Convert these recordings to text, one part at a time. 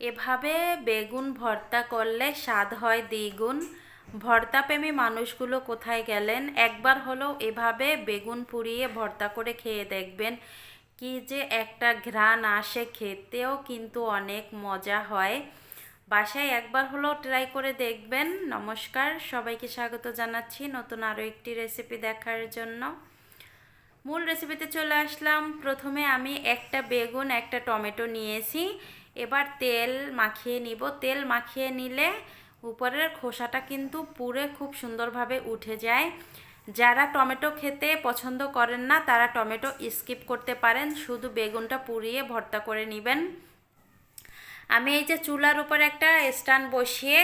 এভাবে বেগুন ভর্তা করলে স্বাদ হয় দ্বিগুণ। ভর্তাপ্রেমী মানুষগুলো কোথায় গেলেন? একবার হলেও এভাবে বেগুন পুড়িয়ে ভর্তা করে খেয়ে দেখবেন কি যে একটা ঘ্রাণ আসে খেতেও কিন্তু অনেক মজা হয়। বাসায় একবার হলেও ট্রাই করে দেখবেন। নমস্কার, সবাইকে স্বাগত জানাচ্ছি নতুন আরও একটি রেসিপি দেখার জন্য। মূল রেসিপিতে চলে আসলাম। প্রথমে আমি একটা বেগুন, একটা টমেটো নিয়েছি। এবার তেল মাখিয়ে নিব। তেল মাখিয়ে নিলে উপরের খোসাটা কিন্তু পুরে খুব সুন্দরভাবে উঠে যায়। যারা টমেটো খেতে পছন্দ করেন না, তারা টমেটো স্কিপ করতে পারেন। শুধু বেগুনটা পুড়িয়ে ভর্তা করে নেবেন। আমি এই যে চুলার উপরে একটা স্ট্যান্ড বসিয়ে,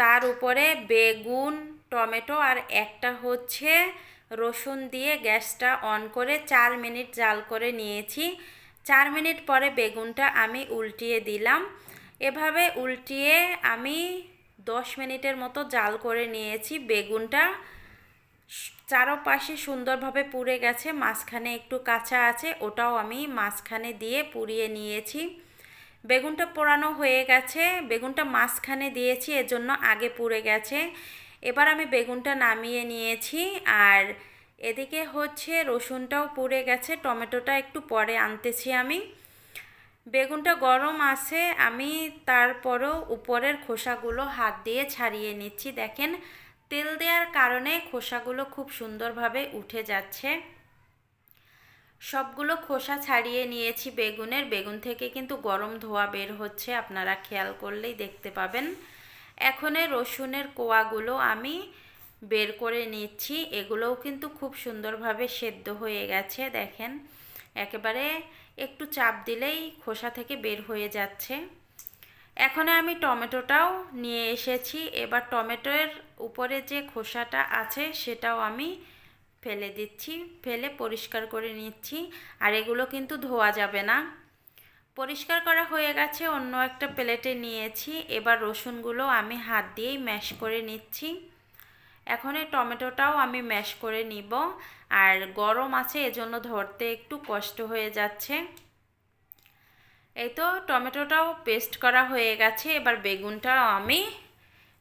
তার উপরে বেগুন, টমেটো আর একটা হচ্ছে রসুন দিয়ে গ্যাসটা অন করে চার মিনিট জাল করে নিয়েছি। চার মিনিট পরে বেগুনটা আমি উল্টিয়ে দিলাম। এভাবে উল্টিয়ে আমি দশ মিনিটের মতো জাল করে নিয়েছি। বেগুনটা চারোপাশে সুন্দরভাবে পুড়ে গেছে, মাঝখানে একটু কাঁচা আছে, ওটাও আমি মাঝখানে দিয়ে পুড়িয়ে নিয়েছি। বেগুনটা পোড়ানো হয়ে গেছে, বেগুনটা মাঝখানে দিয়েছি, এজন্য আগে পুড়ে গেছে। এবার আমি বেগুনটা নামিয়ে নিয়েছি, আর এদিকে হচ্ছে রসুনটাও পুড়ে গেছে, টমেটোটা একটু পরে আনতেছি আমি। বেগুনটা গরম আছে, আমি তারপরও উপরের খোসাগুলো হাত দিয়ে ছাড়িয়ে নিচ্ছি। দেখেন, তেল দেওয়ার কারণে খোসাগুলো খুব সুন্দরভাবে উঠে যাচ্ছে। সবগুলো খোসা ছাড়িয়ে নিয়েছি বেগুনের। বেগুন থেকে কিন্তু গরম ধোয়া বের হচ্ছে, আপনারা খেয়াল করলেই দেখতে পাবেন। এখন রসুনের কোয়াগুলো আমি বের করে নিচ্ছি। এগুলোও কিন্তু খুব সুন্দরভাবে সেদ্ধ হয়ে গেছে, দেখেন। একেবারে একটু চাপ দিলেই খোসা থেকে বের হয়ে যাচ্ছে। এখন আমি টমেটোটাও নিয়ে এসেছি। এবার টমেটোর উপরে যে খোসাটা আছে সেটাও আমি ফেলে দিচ্ছি, ফেলে পরিষ্কার করে নিচ্ছি। আর এগুলো কিন্তু ধোয়া যাবে না। পরিষ্কার করা হয়ে গেছে, অন্য একটা প্লেটে নিয়েছি। এবার রসুনগুলো আমি হাত দিয়েই ম্যাশ করে নিচ্ছি। এখন এই টমেটোটাও আমি ম্যাশ করে নিব। আর গরম আছে, এজন্য ধরতে একটু কষ্ট হয়ে যাচ্ছে। এই তো টমেটোটাও পেস্ট করা হয়ে গেছে। এবার বেগুনটাও আমি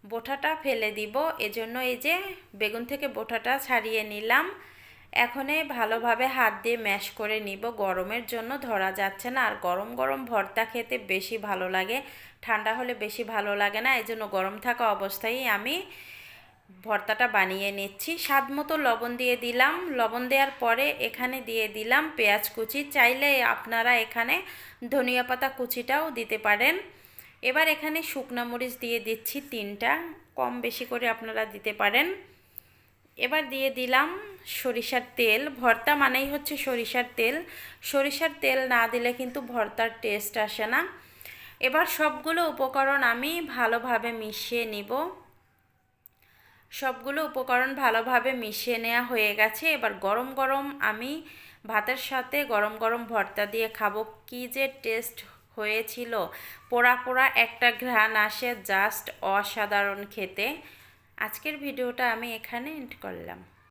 বোঠাটা ফেলে দিব। এজন্য এই যে বেগুন থেকে বোঠাটা ছাড়িয়ে নিলাম। এখনে ভালোভাবে হাত দিয়ে ম্যাশ করে নিব। গরমের জন্য ধরা যাচ্ছে না। আর গরম গরম ভর্তা খেতে বেশি ভালো লাগে। ঠান্ডা হলে বেশি ভালো লাগে না। এই জন্য গরম থাকা অবস্থায় আমি ভর্তাটা বানিয়ে নিচ্ছি। স্বাদ মতো লবণ দিয়ে দিলাম। লবণ দেওয়ার পরে এখানে দিয়ে দিলাম পেঁয়াজ কুচি। চাইলে আপনারা এখানে ধনিয়া পাতা কুচিটাও দিতে পারেন। এবার এখানে শুকনা মরিচ দিয়ে দিচ্ছি তিনটা। কম বেশি করে আপনারা দিতে পারেন। এবার দিয়ে দিলাম সরিষার তেল। ভর্তা মানেই হচ্ছে সরিষার তেল। সরিষার তেল না দিলে কিন্তু ভর্তার টেস্ট আসে না। এবার সবগুলো উপকরণ আমি ভালোভাবে মিশিয়ে নিব। সবগুলো উপকরণ ভালোভাবে মিশিয়ে নেওয়া হয়ে গেছে। এবার গরম গরম আমি ভাতের সাথে গরম গরম ভর্তা দিয়ে খাব। কি যে টেস্ট হয়েছিল। পোড়া পোড়া একটা ঘ্রাণ আসে, জাস্ট অসাধারণ খেতে। আজকের ভিডিওটা আমি এখানে এন্ড করলাম।